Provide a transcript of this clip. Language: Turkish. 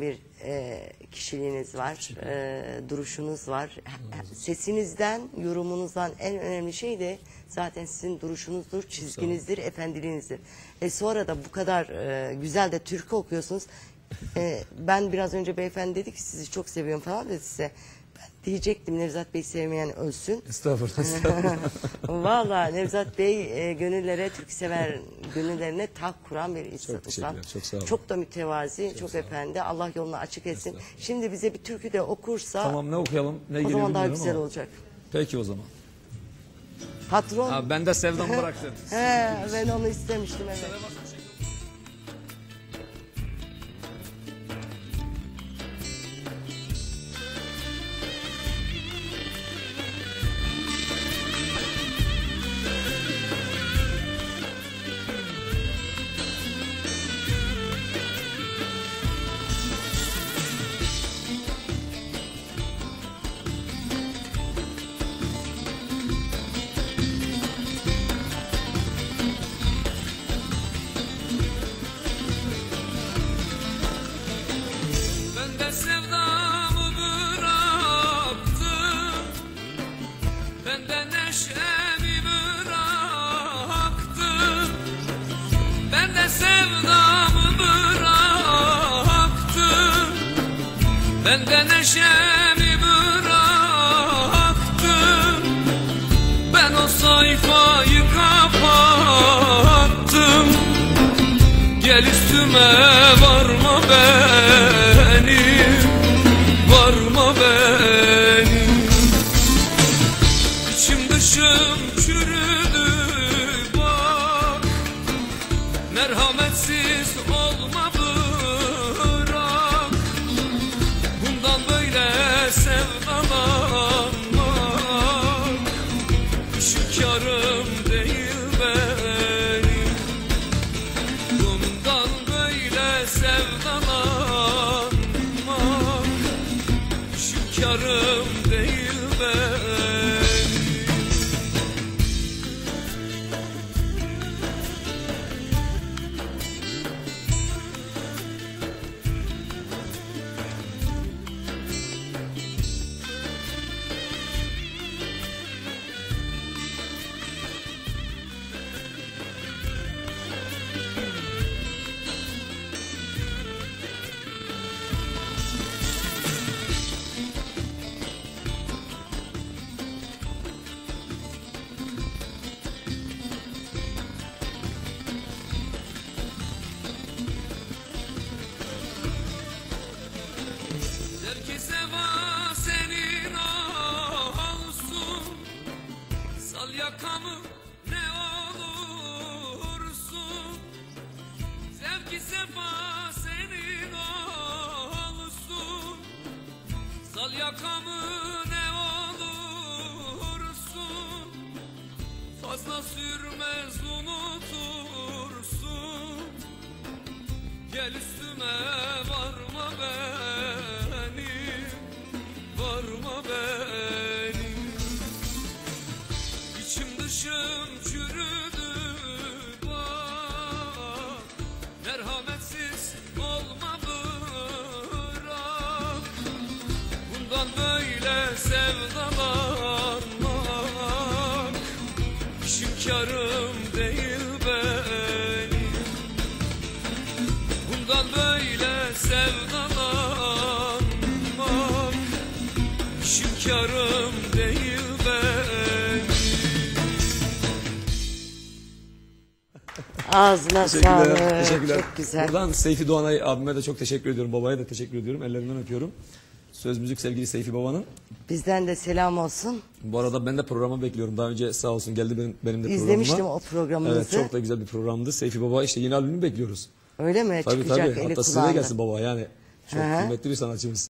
bir e, kişiliğiniz var, e, duruşunuz var. Sesinizden, yorumunuzdan en önemli şey de zaten sizin duruşunuzdur, çizginizdir, efendiliğinizdir. E sonra da bu kadar e, güzel de türkü okuyorsunuz. E, ben biraz önce beyefendi dedi ki sizi çok seviyorum falan dedi size. Ben diyecektim Nevzat Bey sevmeyen ölsün. Estağfurullah. estağfurullah. Valla Nevzat Bey e, gönüllere, sever gönüllerine tak kuran bir insan. teşekkürler, çok sağ olun. Çok da mütevazi, çok, efendi. Allah yolunu açık etsin. Şimdi bize bir türkü de okursa tamam ne okuyalım ne o geliyor zaman daha güzel ama. olacak. Peki o zaman. Patron. Ha, ben de sevdamı bıraktım. He, ben onu istemiştim evet. Ben de neşemi bıraktım. Ben o sayfayı kapattım. Gel üstüme varma benim Varma benim İçim dışım Şükarım değil benim. Bundan böyle sevdalanmak Şükarım değil benim Sal yakamı ne olursun. Zevki sefa senin olsun. Sal yakamı sevdalanmak İşim karım değil benim Bundan böyle sevdalanmak İşim karım değil benim Ağzına Teşekkürler. sağlık. Teşekkürler. Çok güzel. Buradan Seyfi Doğanay abime de çok teşekkür ediyorum. Babaya da teşekkür ediyorum. Ellerinden öpüyorum. Söz müzik sevgili Seyfi Baba'nın. Bizden de selam olsun. Bu arada ben de programa bekliyorum. Daha önce sağ olsun geldi benim, benim de İzlemiştim programıma. o programınızı. Evet çok da güzel bir programdı. Seyfi Baba işte yeni albümü bekliyoruz. Öyle mi? Tabii Çıkacak tabii. Hatta size gelsin baba yani. Çok hı. kıymetli bir sanatçımız.